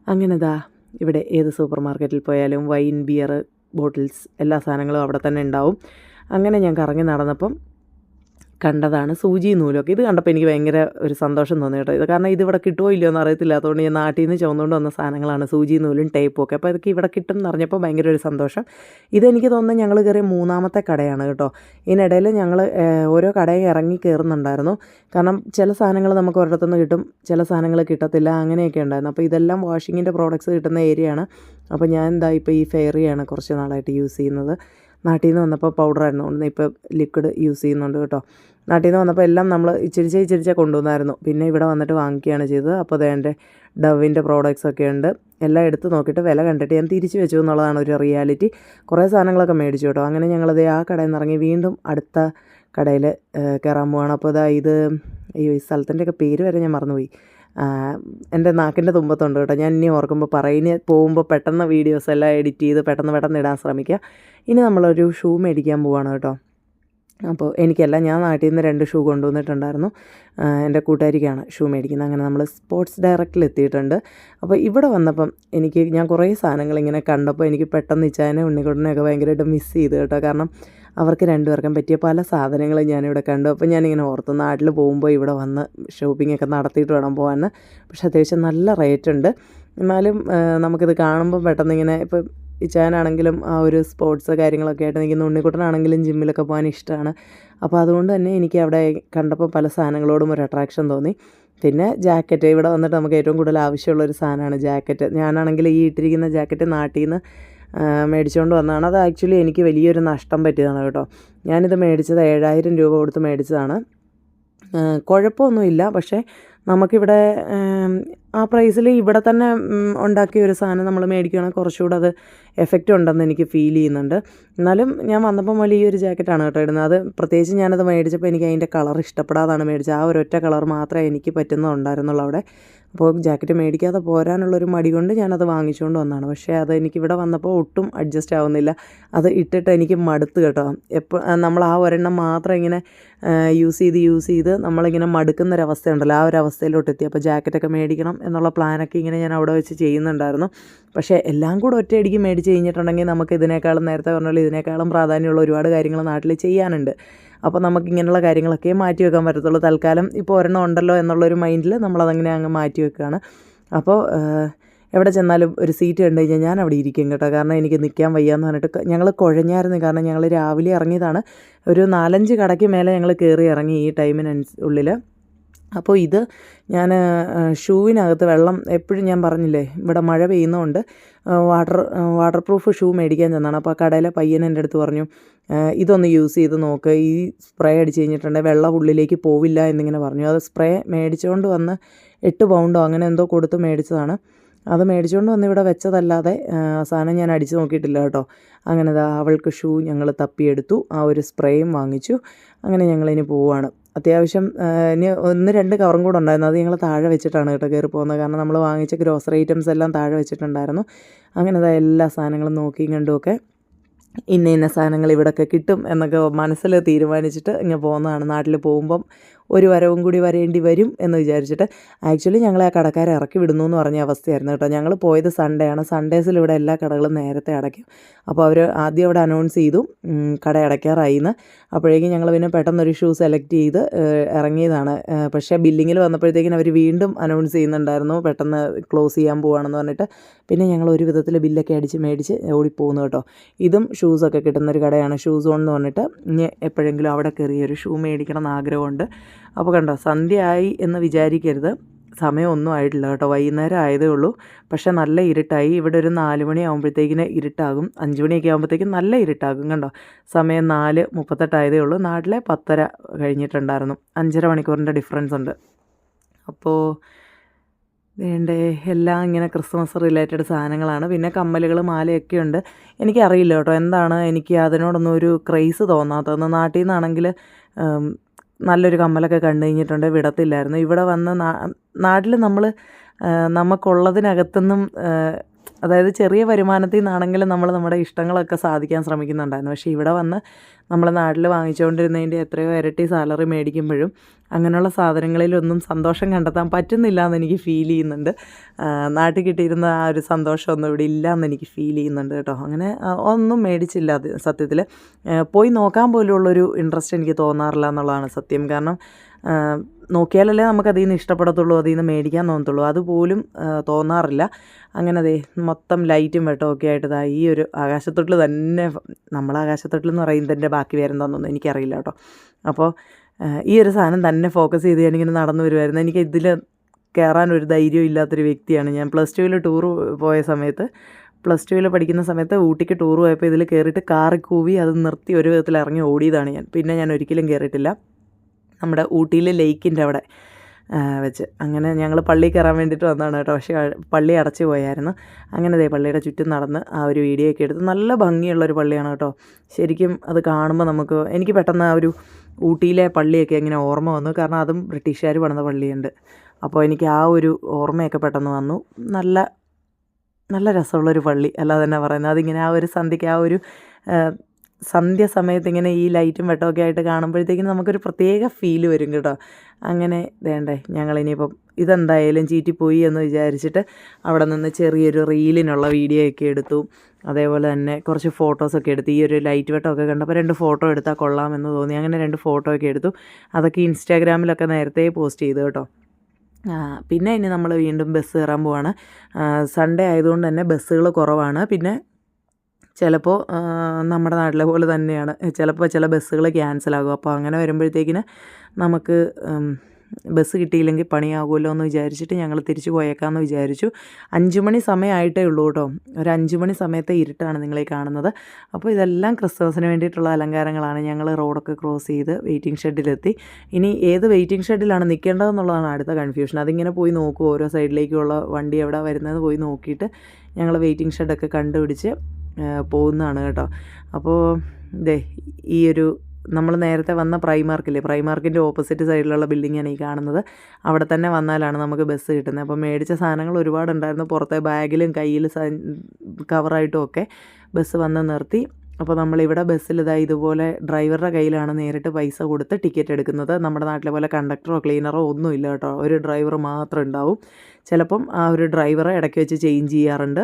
അങ്ങനെ ഇതാ ഇവിടെ ഏത് സൂപ്പർ മാർക്കറ്റിൽ പോയാലും വൈൻ ബിയർ ബോട്ടിൽസ് എല്ലാ സാധനങ്ങളും അവിടെ തന്നെ ഉണ്ടാവും. അങ്ങനെ ഞാൻ കറങ്ങി നടന്നപ്പം കണ്ടതാണ് സൂചി നൂലൊക്കെ ഇത് കണ്ടപ്പോൾ എനിക്ക് ഭയങ്കര ഒരു സന്തോഷം തോന്നി കേട്ടോ. ഇത് കാരണം ഇത് ഇവിടെ കിട്ടുമോ ഇല്ലയോ എന്ന് അറിയത്തില്ല അതുകൊണ്ട് ഞാൻ നാട്ടിൽ നിന്ന് ചുവന്നുകൊണ്ട് വന്ന സാധനങ്ങളാണ് സൂചി നൂലും ടേപ്പും ഒക്കെ. അപ്പോൾ ഇതൊക്കെ ഇവിടെ കിട്ടും എന്ന് അറിഞ്ഞപ്പോൾ ഭയങ്കര ഒരു സന്തോഷം. ഇതെനിക്ക് തോന്നുന്നത് ഞങ്ങൾ കയറിയ മൂന്നാമത്തെ കടയാണ് കേട്ടോ. ഇതിനിടയിൽ ഞങ്ങൾ ഓരോ കടയും ഇറങ്ങി കയറുന്നുണ്ടായിരുന്നു. കാരണം ചില സാധനങ്ങൾ നമുക്ക് ഒരിടത്തുനിന്ന് കിട്ടും ചില സാധനങ്ങൾ കിട്ടത്തില്ല അങ്ങനെയൊക്കെ ഉണ്ടായിരുന്നു. അപ്പോൾ ഇതെല്ലാം വാഷിങ്ങിന്റെ പ്രോഡക്റ്റ്സ് കിട്ടുന്ന ഏരിയയാണ് അപ്പോൾ ഞാൻ എന്താ ഇപ്പോൾ ഈ ഫെയറിയാണ് കുറച്ച് നാളായിട്ട് യൂസ് ചെയ്യുന്നത്. നാട്ടിൽ നിന്ന് വന്നപ്പോൾ പൗഡറായിരുന്നു ഒന്ന് ഇപ്പോൾ ലിക്വിഡ് യൂസ് ചെയ്യുന്നുണ്ട് കേട്ടോ. നാട്ടിൽ നിന്ന് വന്നപ്പോൾ എല്ലാം നമ്മൾ ഇച്ചിരിച്ച ഇച്ചിരിച്ച കൊണ്ടുവന്നായിരുന്നു. പിന്നെ ഇവിടെ വന്നിട്ട് വാങ്ങിക്കുകയാണ് ചെയ്തത്. അപ്പോൾ അത് എന്റെ ഡവിന്റെ പ്രോഡക്റ്റ്സ് ഒക്കെ ഉണ്ട്. എല്ലാം എടുത്ത് നോക്കിയിട്ട് വില കണ്ടിട്ട് ഞാൻ തിരിച്ചു വെച്ചു എന്നുള്ളതാണ് ഒരു റിയാലിറ്റി കുറേ സാധനങ്ങളൊക്കെ മേടിച്ചു കേട്ടോ. അങ്ങനെ ഞങ്ങളത് ആ കടയിൽ നിന്ന് ഇറങ്ങി വീണ്ടും അടുത്ത കടയിൽ കയറാൻ പോവാണ്. അപ്പോൾ ഇതാ ഇത് ഈ സ്ഥലത്തിന്റെയൊക്കെ പേര് വരെ ഞാൻ മറന്നുപോയി. എന്റെ നാക്കിന്റെ തുമ്പത്തുണ്ട് കേട്ടോ. ഞാൻ ഇനി ഓർക്കുമ്പോൾ പറയുന്ന പോകുമ്പോൾ പെട്ടെന്ന് വീഡിയോസ് എല്ലാം എഡിറ്റ് ചെയ്ത് പെട്ടെന്ന് പെട്ടെന്ന് ഇടാൻ ശ്രമിക്കുക. ഇനി നമ്മളൊരു ഷൂ മേടിക്കാൻ പോവാണ് കേട്ടോ. അപ്പോൾ എനിക്കല്ല ഞാൻ നാട്ടിൽ നിന്ന് രണ്ട് ഷൂ കൊണ്ടുവന്നിട്ടുണ്ടായിരുന്നു. എന്റെ കൂട്ടുകാരിക്കാണ് ഷൂ മേടിക്കുന്നത്. അങ്ങനെ നമ്മൾ സ്പോർട്സ് ഡയറക്റ്റിൽ എത്തിയിട്ടുണ്ട്. അപ്പോൾ ഇവിടെ വന്നപ്പം എനിക്ക് ഞാൻ കുറേ സാധനങ്ങൾ ഇങ്ങനെ കണ്ടപ്പോൾ എനിക്ക് പെട്ടെന്ന് ഇച്ചാനെ ഉണ്ണിക്കുട്ടനെയൊക്കെ ഭയങ്കരമായിട്ട് മിസ്സ് ചെയ്തു കേട്ടോ. കാരണം അവർക്ക് രണ്ടുപേർക്കും പറ്റിയ പല സാധനങ്ങളും ഞാനിവിടെ കണ്ടു. അപ്പോൾ ഞാനിങ്ങനെ ഓർത്തു നാട്ടിൽ പോകുമ്പോൾ ഇവിടെ വന്ന് ഷോപ്പിംഗ് ഒക്കെ നടത്തിയിട്ട് വേണം പോകാൻ. പക്ഷേ അത്യാവശ്യം നല്ല റേറ്റ് ഉണ്ട്. എന്നാലും നമുക്കിത് കാണുമ്പോൾ പെട്ടെന്ന് ഇങ്ങനെ ഇപ്പോൾ ഇച്ചാനാണെങ്കിലും ആ ഒരു സ്പോർട്സ് കാര്യങ്ങളൊക്കെ ആയിട്ട് നിൽക്കുന്ന ഉണ്ണിക്കുട്ടനാണെങ്കിലും ജിമ്മിലൊക്കെ പോകാൻ ഇഷ്ടമാണ് അപ്പോൾ അതുകൊണ്ട് തന്നെ എനിക്ക് അവിടെ കണ്ടപ്പോൾ പല സാധനങ്ങളോടും ഒരു അട്രാക്ഷൻ തോന്നി. പിന്നെ ജാക്കറ്റ് ഇവിടെ വന്നിട്ട് നമുക്ക് ഏറ്റവും കൂടുതൽ ആവശ്യമുള്ള ഒരു സാധനമാണ് ജാക്കറ്റ് ഞാനാണെങ്കിൽ ഈ ഇട്ടിരിക്കുന്ന ജാക്കറ്റ് നാട്ടിൽ നിന്ന് മേടിച്ചുകൊണ്ട് വന്നതാണ്. അത് ആക്ച്വലി എനിക്ക് വലിയൊരു നഷ്ടം പറ്റിയതാണ് കേട്ടോ. ഞാനിത് മേടിച്ചത് ഏഴായിരം രൂപ കൊടുത്ത് മേടിച്ചതാണ്. കുഴപ്പമൊന്നുമില്ല. പക്ഷേ നമുക്കിവിടെ ആ പ്രൈസിൽ ഇവിടെ തന്നെ ഉണ്ടാക്കിയ ഒരു സാധനം നമ്മൾ മേടിക്കുകയാണെങ്കിൽ കുറച്ചുകൂടെ അത് എഫക്റ്റ് ഉണ്ടെന്ന് എനിക്ക് ഫീൽ ചെയ്യുന്നുണ്ട്. എന്നാലും ഞാൻ വന്നപ്പോൾ മുതൽ ഈ ഒരു ജാക്കറ്റാണ് കേട്ടോ ഇടുന്നത്. അത് പ്രത്യേകിച്ച് ഞാനത് മേടിച്ചപ്പോൾ എനിക്ക് അതിന്റെ കളർ ഇഷ്ടപ്പെടാതാണ് മേടിച്ചത്. ആ ഒരൊറ്റ കളർ മാത്രമേ എനിക്ക് പറ്റുന്നുണ്ടായിരുന്നുള്ളൂ അവിടെ. അപ്പോൾ ജാക്കറ്റ് മേടിക്കാതെ പോരാനുള്ളൊരു മടി കൊണ്ട് ഞാനത് വാങ്ങിച്ചുകൊണ്ട് വന്നതാണ്. പക്ഷേ അത് എനിക്ക് ഇവിടെ വന്നപ്പോൾ ഒട്ടും അഡ്ജസ്റ്റ് ആവുന്നില്ല. അത് ഇട്ടിട്ട് എനിക്ക് മടുത്ത് കേട്ടോ. എപ്പോൾ നമ്മൾ ആ ഒരെണ്ണം മാത്രം ഇങ്ങനെ യൂസ് ചെയ്ത് യൂസ് ചെയ്ത് നമ്മളിങ്ങനെ മടുക്കുന്നൊരവസ്ഥയുണ്ടല്ലോ. ആ ഒരു അവസ്ഥയിലോട്ട് എത്തി അപ്പോൾ ജാക്കറ്റൊക്കെ മേടിക്കണം എന്നുള്ള പ്ലാനൊക്കെ ഇങ്ങനെ ഞാൻ അവിടെ വെച്ച് ചെയ്യുന്നുണ്ടായിരുന്നു. പക്ഷേ എല്ലാം കൂടെ ഒറ്റയടിക്ക് മേടിച്ച് കഴിഞ്ഞിട്ടുണ്ടെങ്കിൽ നമുക്ക് ഇതിനേക്കാളും നേരത്തെ പറഞ്ഞ പോലെ ഇതിനേക്കാളും പ്രാധാന്യമുള്ള ഒരുപാട് കാര്യങ്ങൾ നാട്ടിൽ ചെയ്യാനുണ്ട്. അപ്പോൾ നമുക്ക് ഇങ്ങനെയുള്ള കാര്യങ്ങളൊക്കെ മാറ്റി വെക്കാൻ പറ്റത്തുള്ളൂ. തൽക്കാലം ഇപ്പോൾ ഒരെണ്ണം ഉണ്ടല്ലോ എന്നുള്ളൊരു മൈൻഡിൽ നമ്മളതങ്ങനെ അങ്ങ് മാറ്റി വെക്കുകയാണ്. അപ്പോൾ എവിടെ ചെന്നാലും ഒരു സീറ്റ് കണ്ടു കഴിഞ്ഞാൽ ഞാൻ അവിടെ ഇരിക്കും കേട്ടോ. കാരണം എനിക്ക് നിൽക്കാൻ വയ്യ എന്ന് പറഞ്ഞിട്ട് ഞങ്ങൾ കുഴഞ്ഞായിരുന്നു. കാരണം ഞങ്ങൾ രാവിലെ ഇറങ്ങിയതാണ്. ഒരു നാലഞ്ച് കടയ്ക്ക് മേലെ ഞങ്ങൾ കയറി ഇറങ്ങി ഈ ടൈമിനുള്ളിൽ അപ്പോൾ ഇത് ഞാൻ ഷൂവിനകത്ത് വെള്ളം എപ്പോഴും ഞാൻ പറഞ്ഞില്ലേ ഇവിടെ മഴ പെയ്യുന്നതുകൊണ്ട് വാട്ടർ വാട്ടർ പ്രൂഫ് ഷൂ മേടിക്കാൻ ചെന്നാണ്. അപ്പോൾ ആ കടയിലെ പയ്യനെ എന്റെ അടുത്ത് പറഞ്ഞു ഇതൊന്ന് യൂസ് ചെയ്ത് നോക്ക് ഈ സ്പ്രേ അടിച്ച് കഴിഞ്ഞിട്ടുണ്ടെങ്കിൽ വെള്ളം ഉള്ളിലേക്ക് പോവില്ല എന്നിങ്ങനെ പറഞ്ഞു. അത് സ്പ്രേ മേടിച്ചുകൊണ്ട് വന്ന് എട്ട് പൗണ്ടോ അങ്ങനെ എന്തോ കൊടുത്ത് മേടിച്ചതാണ്. അത് മേടിച്ചുകൊണ്ട് വന്ന് ഇവിടെ വെച്ചതല്ലാതെ സാധനം ഞാൻ അടിച്ചു നോക്കിയിട്ടില്ല കേട്ടോ. അങ്ങനെ അവൾക്ക് ഷൂ ഞങ്ങൾ തപ്പിയെടുത്തു ആ ഒരു സ്പ്രേയും വാങ്ങിച്ചു. അങ്ങനെ ഞങ്ങളിനി പോവുകയാണ് അത്യാവശ്യം ഇനി ഒന്ന് രണ്ട് കവറും കൂടെ ഉണ്ടായിരുന്നു. അത് ഞങ്ങൾ താഴെ വെച്ചിട്ടാണ് കേട്ടോ കയറി പോകുന്നത്. കാരണം നമ്മൾ വാങ്ങിച്ച ഗ്രോസറി ഐറ്റംസ് എല്ലാം താഴെ വെച്ചിട്ടുണ്ടായിരുന്നു. അങ്ങനെ എല്ലാ സാധനങ്ങളും നോക്കിയും കണ്ടുമൊക്കെ ഇന്ന ഇന്ന സാധനങ്ങൾ ഇവിടെയൊക്കെ കിട്ടും എന്നൊക്കെ മനസ്സിൽ തീരുമാനിച്ചിട്ട് ഇങ്ങനെ പോകുന്നതാണ്. നാട്ടിൽ പോകുമ്പം ഒരു വരവും കൂടി വരേണ്ടി വരും എന്ന് വിചാരിച്ചിട്ട് ആക്ച്വലി ഞങ്ങളെ ആ കടക്കാരെ ഇറക്കി വിടുന്നു എന്ന് പറഞ്ഞ അവസ്ഥയായിരുന്നു കേട്ടോ. ഞങ്ങൾ പോയത് സൺഡേ ആണ്. സൺഡേസിൽ ഇവിടെ എല്ലാ കടകളും നേരത്തെ അടയ്ക്കും. അപ്പോൾ അവർ ആദ്യം അവിടെ അനൗൺസ് ചെയ്തു. കട അടയ്ക്കാറായി എന്ന് അപ്പോഴേക്കും ഞങ്ങൾ പിന്നെ പെട്ടെന്നൊരു ഷൂ സെലക്ട് ചെയ്ത് ഇറങ്ങിയതാണ്. പക്ഷേ ബില്ലിങ്ങിൽ വന്നപ്പോഴത്തേക്കിനും അവർ വീണ്ടും അനൗൺസ് ചെയ്യുന്നുണ്ടായിരുന്നു. പെട്ടെന്ന് ക്ലോസ് ചെയ്യാൻ പോവാണെന്ന് പറഞ്ഞിട്ട്. പിന്നെ ഞങ്ങൾ ഒരു വിധത്തിൽ ബില്ലൊക്കെ അടിച്ച് മേടിച്ച് ഓടിപ്പോകുന്നു കേട്ടോ. ഇതും ഷൂസൊക്കെ കിട്ടുന്നൊരു കടയാണ്. ഷൂസ് സോൺ എന്ന് പറഞ്ഞിട്ട് ഇനി എപ്പോഴെങ്കിലും അവിടെ കയറി ഒരു ഷൂ മേടിക്കണം എന്ന് ആഗ്രഹമുണ്ട്. അപ്പോൾ കണ്ടോ സന്ധ്യ ആയി എന്ന് വിചാരിക്കരുത്. സമയമൊന്നും ആയിട്ടില്ല കേട്ടോ വൈകുന്നേരം ആയതേ ഉള്ളൂ. പക്ഷേ നല്ല ഇരുട്ടായി ഇവിടെ ഒരു നാല് മണി ആകുമ്പോഴത്തേക്കിന് ഇരുട്ടാകും. അഞ്ച് മണിയൊക്കെ ആകുമ്പോഴത്തേക്കും നല്ല ഇരുട്ടാകും കണ്ടോ. സമയം നാല് മുപ്പത്തെട്ടായതേ ഉള്ളൂ. നാട്ടിലെ പത്തര കഴിഞ്ഞിട്ടുണ്ടായിരുന്നു. അഞ്ചര മണിക്കൂറിന്റെ ഡിഫറൻസ് ഉണ്ട്. അപ്പോൾ വേണ്ടേ എല്ലാം ഇങ്ങനെ ക്രിസ്മസ് റിലേറ്റഡ് സാധനങ്ങളാണ്. പിന്നെ കമ്മലുകൾ മാലയൊക്കെ ഉണ്ട്. എനിക്കറിയില്ല കേട്ടോ എന്താണ് എനിക്ക് അതിനോടൊന്നും ഒരു ക്രൈസ് തോന്നാത്തതെന്ന് നാട്ടിൽ നിന്നാണെങ്കിൽ നല്ലൊരു കമ്മലൊക്കെ കണ്ടു കഴിഞ്ഞിട്ടുണ്ട് വിടത്തില്ലായിരുന്നു. ഇവിടെ വന്ന് നാട്ടിൽ നമ്മൾ നമുക്കുള്ളതിനകത്തുനിന്നും അതായത് ചെറിയ വരുമാനത്തിൽ നിന്നാണെങ്കിലും നമ്മൾ നമ്മുടെ ഇഷ്ടങ്ങളൊക്കെ സാധിക്കാൻ ശ്രമിക്കുന്നുണ്ടായിരുന്നു. പക്ഷേ ഇവിടെ വന്ന് നമ്മൾ നാട്ടിൽ വാങ്ങിച്ചുകൊണ്ടിരുന്നതിന്റെ എത്രയോ ഇരട്ടി സാലറി മേടിക്കുമ്പോഴും അങ്ങനെയുള്ള സാധനങ്ങളിലൊന്നും സന്തോഷം കണ്ടെത്താൻ പറ്റുന്നില്ല എന്ന് എനിക്ക് ഫീൽ ചെയ്യുന്നുണ്ട്. നാട്ടിൽ കിട്ടിയിരുന്ന ആ ഒരു സന്തോഷമൊന്നും ഇവിടെ ഇല്ല എന്ന് എനിക്ക് ഫീൽ ചെയ്യുന്നുണ്ട് കേട്ടോ. അങ്ങനെ ഒന്നും മേടിച്ചില്ല സത്യത്തിൽ. പോയി നോക്കാൻ പോലുള്ളൊരു ഇൻട്രസ്റ്റ് എനിക്ക് തോന്നാറില്ല എന്നുള്ളതാണ് സത്യം. കാരണം നോക്കിയാലല്ലേ നമുക്കതിൽ നിന്ന് ഇഷ്ടപ്പെടത്തുള്ളൂ അതിൽ നിന്ന് മേടിക്കാൻ തോന്നത്തുള്ളൂ. അതുപോലും തോന്നാറില്ല. അങ്ങനെ ദേ മൊത്തം ലൈറ്റും വെട്ടവും ഒക്കെ ആയിട്ട് ഇതാ ഈ ഒരു ആകാശത്തൊട്ടിൽ തന്നെ നമ്മൾ ആകാശത്തൊട്ടിൽ എന്ന് പറയുന്നതിന്റെ ബാക്കി വരുന്നതെന്നൊന്നും എനിക്കറിയില്ല കേട്ടോ. അപ്പോൾ ഈ ഒരു സാധനം തന്നെ ഫോക്കസ് ചെയ്ത് ഞാനിങ്ങനെ നടന്നു വരുമായിരുന്നു എനിക്ക് ഇതിൽ കയറാൻ ഒരു ധൈര്യം ഇല്ലാത്തൊരു വ്യക്തിയാണ് ഞാൻ. പ്ലസ് ടുവിൽ ടൂർ പോയ സമയത്ത് പ്ലസ് ടുവിൽ പഠിക്കുന്ന സമയത്ത് ഊട്ടിക്ക് ടൂർ പോയപ്പോൾ ഇതിൽ കയറിയിട്ട് കാറി കൂവി അത് നിർത്തി ഒരു വിധത്തിൽ ഇറങ്ങി ഓടിയതാണ് ഞാൻ. പിന്നെ ഞാൻ ഒരിക്കലും കയറിയിട്ടില്ല നമ്മുടെ ഊട്ടിയിലെ ലേക്കിന്റെ അവിടെ വെച്ച്. അങ്ങനെ ഞങ്ങൾ പള്ളി കയറാൻ വേണ്ടിയിട്ട് വന്നതാണ് കേട്ടോ. പക്ഷേ പള്ളി അടച്ചു പോയായിരുന്നു. അങ്ങനെ ദേ പള്ളിയുടെ ചുറ്റും നടന്ന് ആ ഒരു വീഡിയോ ഒക്കെ എടുത്ത് നല്ല ഭംഗിയുള്ളൊരു പള്ളിയാണ് കേട്ടോ. ശരിക്കും അത് കാണുമ്പോൾ നമുക്ക് എനിക്ക് പെട്ടെന്ന് ആ ഒരു ഊട്ടിയിലെ പള്ളിയൊക്കെ ഇങ്ങനെ ഓർമ്മ വന്നു. കാരണം അതും ബ്രിട്ടീഷുകാർ പണിത പള്ളിയുണ്ട്. അപ്പോൾ എനിക്ക് ആ ഒരു ഓർമ്മയൊക്കെ പെട്ടെന്ന് വന്നു. നല്ല നല്ല രസമുള്ളൊരു പള്ളി അല്ലാതെ തന്നെ പറയുന്നത്. അതിങ്ങനെ ആ ഒരു സന്ധ്യയ്ക്ക് ആ ഒരു സന്ധ്യ സമയത്ത് ഇങ്ങനെ ഈ ലൈറ്റും വെട്ടമൊക്കെ ആയിട്ട് കാണുമ്പോഴത്തേക്കും നമുക്കൊരു പ്രത്യേക ഫീൽ വരും കേട്ടോ. അങ്ങനെ വേണ്ടേ ഞങ്ങളിനിയിപ്പം ഇതെന്തായാലും ചീറ്റിപ്പോയി എന്ന് വിചാരിച്ചിട്ട് അവിടെ നിന്ന് ചെറിയൊരു റീലിനുള്ള വീഡിയോ ഒക്കെ എടുത്തു. അതേപോലെ തന്നെ കുറച്ച് ഫോട്ടോസൊക്കെ എടുത്തു. ഈ ഒരു ലൈറ്റ് വെട്ടമൊക്കെ കണ്ടപ്പോൾ രണ്ട് ഫോട്ടോ എടുത്താൽ കൊള്ളാമെന്ന് തോന്നി. അങ്ങനെ രണ്ട് ഫോട്ടോ ഒക്കെ എടുത്തു. അതൊക്കെ ഇൻസ്റ്റാഗ്രാമിലൊക്കെ നേരത്തെ പോസ്റ്റ് ചെയ്തു കേട്ടോ. പിന്നെ ഇനി നമ്മൾ വീണ്ടും ബസ് കയറാൻ പോവാണ്. സൺഡേ ആയതുകൊണ്ട് തന്നെ ബസ്സുകൾ കുറവാണ്. പിന്നെ ചിലപ്പോൾ നമ്മുടെ നാട്ടിലെ പോലെ തന്നെയാണ്. ചിലപ്പോൾ ചില ബസ്സുകൾ ക്യാൻസലാകും. അപ്പോൾ അങ്ങനെ വരുമ്പോഴത്തേക്കിന് നമുക്ക് ബസ് കിട്ടിയില്ലെങ്കിൽ പണിയാകുമല്ലോ എന്ന് വിചാരിച്ചിട്ട് ഞങ്ങൾ തിരിച്ചു പോയേക്കാമെന്ന് വിചാരിച്ചു. അഞ്ച് മണി സമയമായിട്ടേ ഉള്ളൂ കേട്ടോ. ഒരു അഞ്ച് മണി സമയത്തെ ഇരുട്ടാണ് നിങ്ങളെ കാണുന്നത്. അപ്പോൾ ഇതെല്ലാം ക്രിസ്മസിന് വേണ്ടിയിട്ടുള്ള അലങ്കാരങ്ങളാണ് ഞങ്ങൾ റോഡൊക്കെ ക്രോസ് ചെയ്ത് വെയിറ്റിംഗ് ഷെഡിലെത്തി. ഇനി ഏത് വെയിറ്റിംഗ് ഷെഡിലാണ് നിൽക്കേണ്ടതെന്നുള്ളതാണ് അടുത്ത കൺഫ്യൂഷൻ. അതിങ്ങനെ പോയി നോക്കും. ഓരോ സൈഡിലേക്കുള്ള വണ്ടി എവിടെ വരുന്നത് പോയി നോക്കിയിട്ട് ഞങ്ങൾ വെയിറ്റിംഗ് ഷെഡൊക്കെ കണ്ടുപിടിച്ച് പോകുന്നതാണ് കേട്ടോ. അപ്പോൾ ദേ ഈ ഒരു നമ്മൾ നേരത്തെ വന്ന പ്രൈമാർക്കില്ലേ പ്രൈമാർക്കിന്റെ ഓപ്പോസിറ്റ് സൈഡിലുള്ള ബിൽഡിങ്ങാണ് ഈ കാണുന്നത്. അവിടെ തന്നെ വന്നാലാണ് നമുക്ക് ബസ് കിട്ടുന്നത്. അപ്പോൾ മേടിച്ച സാധനങ്ങൾ ഒരുപാടുണ്ടായിരുന്നു. പുറത്തെ ബാഗിലും കയ്യിൽ കവറായിട്ടും ഒക്കെ ബസ് വന്ന് നിർത്തി. അപ്പോൾ നമ്മളിവിടെ ബസ്സിൽ ഇതാ ഇതുപോലെ ഡ്രൈവറുടെ കയ്യിലാണ് നേരിട്ട് പൈസ കൊടുത്ത് ടിക്കറ്റ് എടുക്കുന്നത്. നമ്മുടെ നാട്ടിലെ പോലെ കണ്ടക്ടറോ ക്ലീനറോ ഒന്നുമില്ല കേട്ടോ. ഒരു ഡ്രൈവർ മാത്രം ഉണ്ടാവും. ചിലപ്പം ആ ഒരു ഡ്രൈവറെ ഇടയ്ക്ക് വെച്ച് ചേഞ്ച് ചെയ്യാറുണ്ട്.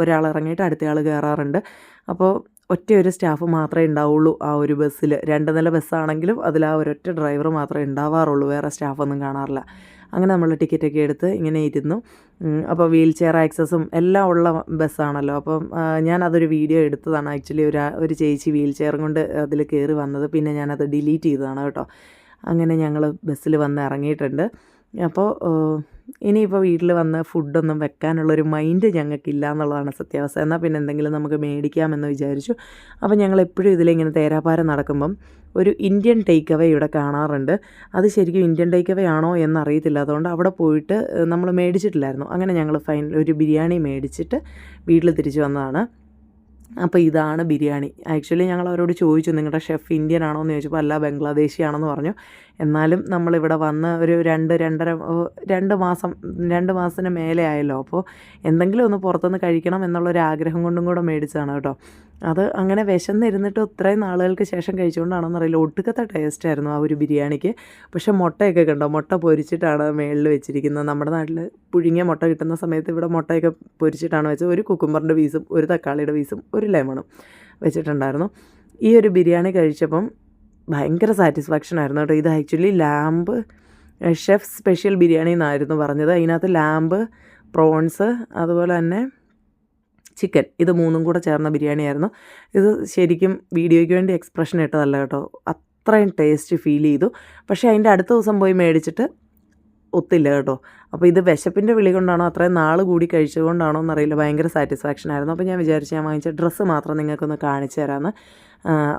ഒരാൾ ഇറങ്ങിയിട്ട് അടുത്തയാൾ കയറാറുണ്ട് അപ്പോൾ ഒറ്റ ഒരു സ്റ്റാഫ് മാത്രമേ ഉണ്ടാവുള്ളൂ ആ ഒരു ബസ്സിൽ രണ്ട് നില ബസ്സാണെങ്കിലും അതിൽ ആ ഒരൊറ്റ ഡ്രൈവർ മാത്രമേ ഉണ്ടാവാറുള്ളൂ. വേറെ സ്റ്റാഫൊന്നും കാണാറില്ല. അങ്ങനെ നമ്മൾ ടിക്കറ്റൊക്കെ എടുത്ത് ഇങ്ങനെ ഇരുന്നു. അപ്പോൾ വീൽ ചെയർ ആക്സസും എല്ലാം ഉള്ള ബസ്സാണല്ലോ. അപ്പം ഞാൻ അതൊരു വീഡിയോ എടുത്തതാണ്. ആക്ച്വലി ഒരു ഒരു ചേച്ചി വീൽ ചെയറും കൊണ്ട് അതിൽ കയറി വന്നത്. പിന്നെ ഞാനത് ഡിലീറ്റ് ചെയ്തതാണ് കേട്ടോ. അങ്ങനെ ഞങ്ങൾ ബസ്സിൽ വന്ന് ഇറങ്ങിയിട്ടുണ്ട്. അപ്പോൾ ഇനിയിപ്പോൾ വീട്ടിൽ വന്ന് ഫുഡൊന്നും വെക്കാനുള്ളൊരു മൈൻഡ് ഞങ്ങൾക്കില്ല എന്നുള്ളതാണ് സത്യാവസ്ഥ. എന്നാൽ പിന്നെ എന്തെങ്കിലും നമുക്ക് മേടിക്കാമെന്ന് വിചാരിച്ചു. അപ്പോൾ ഞങ്ങൾ എപ്പോഴും ഇതിലിങ്ങനെ തേരാപ്പാരം നടക്കുമ്പം ഒരു ഇന്ത്യൻ ടേക്ക് അവേ ഇവിടെ കാണാറുണ്ട്. അത് ശരിക്കും ഇന്ത്യൻ ടേക്ക് അവേ ആണോ എന്നറിയത്തില്ല. അതുകൊണ്ട് അവിടെ പോയിട്ട് നമ്മൾ മേടിച്ചിട്ടില്ലായിരുന്നു. അങ്ങനെ ഞങ്ങൾ ഫൈനൽ ഒരു ബിരിയാണി മേടിച്ചിട്ട് വീട്ടിൽ തിരിച്ചു വന്നതാണ്. അപ്പോൾ ഇതാണ് ബിരിയാണി. ആക്ച്വലി ഞങ്ങൾ അവരോട് ചോദിച്ചു നിങ്ങളുടെ ഷെഫ് ഇന്ത്യൻ ആണോ എന്ന് ചോദിച്ചപ്പോൾ അല്ല ബംഗ്ലാദേശി ആണെന്ന് പറഞ്ഞു. എന്നാലും നമ്മളിവിടെ വന്ന് ഒരു രണ്ട് രണ്ടര രണ്ട് മാസം രണ്ട് മാസത്തിന് മേലെ ആയല്ലോ. അപ്പോൾ എന്തെങ്കിലും ഒന്ന് പുറത്തുനിന്ന് കഴിക്കണം എന്നുള്ളൊരു ആഗ്രഹം കൊണ്ടും കൂടെ മേടിച്ചതാണ് കേട്ടോ. അത് അങ്ങനെ വിശന്നിരുന്നിട്ട് ഇത്രയും നാളുകൾക്ക് ശേഷം കഴിച്ചുകൊണ്ടാണെന്ന് അറിയില്ല. ഒട്ടുക്കത്തെ ടേസ്റ്റായിരുന്നു ആ ഒരു ബിരിയാണിക്ക്. പക്ഷേ മുട്ടയൊക്കെ കണ്ടോ? മുട്ട പൊരിച്ചിട്ടാണ് മേളിൽ വെച്ചിരിക്കുന്നത്. നമ്മുടെ നാട്ടിൽ പുഴുങ്ങിയ മുട്ട കിട്ടുന്ന സമയത്ത് ഇവിടെ മുട്ടയൊക്കെ പൊരിച്ചിട്ടാണ് വെച്ചത്. ഒരു കുക്കുംബറിന്റെ പീസും ഒരു തക്കാളിയുടെ പീസും ഒരു ലെമണും വെച്ചിട്ടുണ്ടായിരുന്നു. ഈ ഒരു ബിരിയാണി കഴിച്ചപ്പം ഭയങ്കര സാറ്റിസ്ഫാക്ഷൻ ആയിരുന്നു കേട്ടോ. ഇത് actually lamb chef special biryani എന്നായിരുന്നു പറഞ്ഞത്. അതിനകത്ത് ലാമ്പ് പ്രോൺസ് അതുപോലെ തന്നെ ചിക്കൻ ഇത് മൂന്നും കൂടെ ചേർന്ന ബിരിയാണി ആയിരുന്നു. ഇത് ശരിക്കും വീഡിയോയ്ക്ക് വേണ്ടി എക്സ്പ്രഷൻ ഇട്ടതല്ല കേട്ടോ. അത്രയും ടേസ്റ്റ് ഫീൽ ചെയ്തു. പക്ഷേ അതിന്റെ അടുത്ത ദിവസം പോയി മേടിച്ചിട്ട് ഒത്തില്ല കേട്ടോ. അപ്പോൾ ഇത് വിശപ്പിന്റെ വിളി കൊണ്ടാണോ അത്രയും നാൾ കൂടി കഴിച്ചതുകൊണ്ടാണോ എന്നറിയില്ല. ഭയങ്കര സാറ്റിസ്ഫാക്ഷൻ ആയിരുന്നു. അപ്പോൾ ഞാൻ വിചാരിച്ചു ഞാൻ വാങ്ങിച്ച ഡ്രസ്സ് മാത്രം നിങ്ങൾക്കൊന്ന് കാണിച്ചു തരാമെന്ന്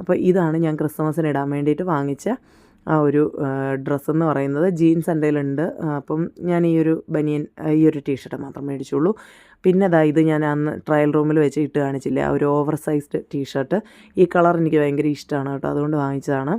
അപ്പോൾ ഇതാണ് ഞാൻ ക്രിസ്മസിന് ഇടാൻ വേണ്ടിയിട്ട് വാങ്ങിച്ച ആ ഒരു ഡ്രസ്സ് എന്ന് പറയുന്നത്. ജീൻസ് എന്റെ ഉണ്ട് അപ്പം ഞാൻ ഈ ഒരു ബനിയൻ ഈ ഒരു ടീഷർട്ട് മാത്രം മേടിച്ചുള്ളൂ. പിന്നെ അതാ ഇത് ഞാൻ അന്ന് ട്രയൽ റൂമിൽ വെച്ച് ഇട്ട് കാണിച്ചില്ലേ ആ ഒരു ഓവർ സൈസ്ഡ് ടീഷർട്ട് ഈ കളർ എനിക്ക് ഭയങ്കര ഇഷ്ടമാണ് കേട്ടോ. അതുകൊണ്ട് വാങ്ങിച്ചതാണ്.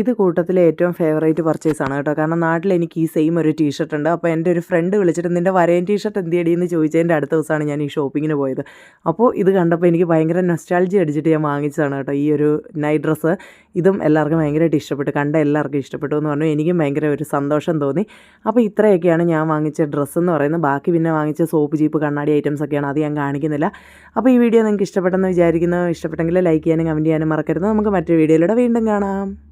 ഇത് കൂട്ടത്തിലെ ഏറ്റവും ഫേവറേറ്റ് ആണ് കേട്ടോ. കാരണം നാട്ടിൽ എനിക്ക് ഈ സെയിം ഒരു ടീഷർട്ട് ഉണ്ട്. അപ്പോൾ എന്റെ ഒരു ഫ്രണ്ട് വിളിച്ചിട്ട് നിന്റെ വരയൻ ടീഷർട്ട് എന്ത് എന്ന് ചോദിച്ചതിന്റെ അടുത്ത ദിവസമാണ് ഞാൻ ഈ ഷോപ്പിങ്ങിന് പോയത്. അപ്പോൾ ഇത് കണ്ടപ്പോൾ എനിക്ക് ഭയങ്കര നൊസ്റ്റാൾജി അടിച്ചിട്ട് ഞാൻ വാങ്ങിച്ചതാണ് കേട്ടോ ഈ ഒരു നൈറ്റ് ഡ്രസ്സ് ഇതും എല്ലാവർക്കും ഭയങ്കരമായിട്ട് ഇഷ്ടപ്പെട്ടു. കണ്ട എല്ലാവർക്കും ഇഷ്ടപ്പെട്ടു എന്ന് പറഞ്ഞു. എനിക്കും ഭയങ്കര ഒരു സന്തോഷം തോന്നി. അപ്പോൾ ഇത്രയൊക്കെയാണ് ഞാൻ വാങ്ങിച്ച ഡ്രസ്സ് എന്ന് പറയുന്നത്. ബാക്കി പിന്നെ വാങ്ങിച്ച സോപ്പ് ജീപ്പ് കണ്ണാടി ഐറ്റംസ് ഒക്കെയാണ്. അത് ഞാൻ കാണിക്കുന്നില്ല. അപ്പോൾ ഈ വീഡിയോ നിങ്ങൾക്ക് ഇഷ്ടപ്പെട്ടെന്ന് വിചാരിക്കുന്നു. ഇഷ്ടപ്പെട്ടെങ്കിൽ ലൈക്ക് ചെയ്യാനും കമന്റ് ചെയ്യാനും മറക്കരുത്. നമുക്ക് മറ്റൊരു വീഡിയോയിലൂടെ വീണ്ടും കാണാം.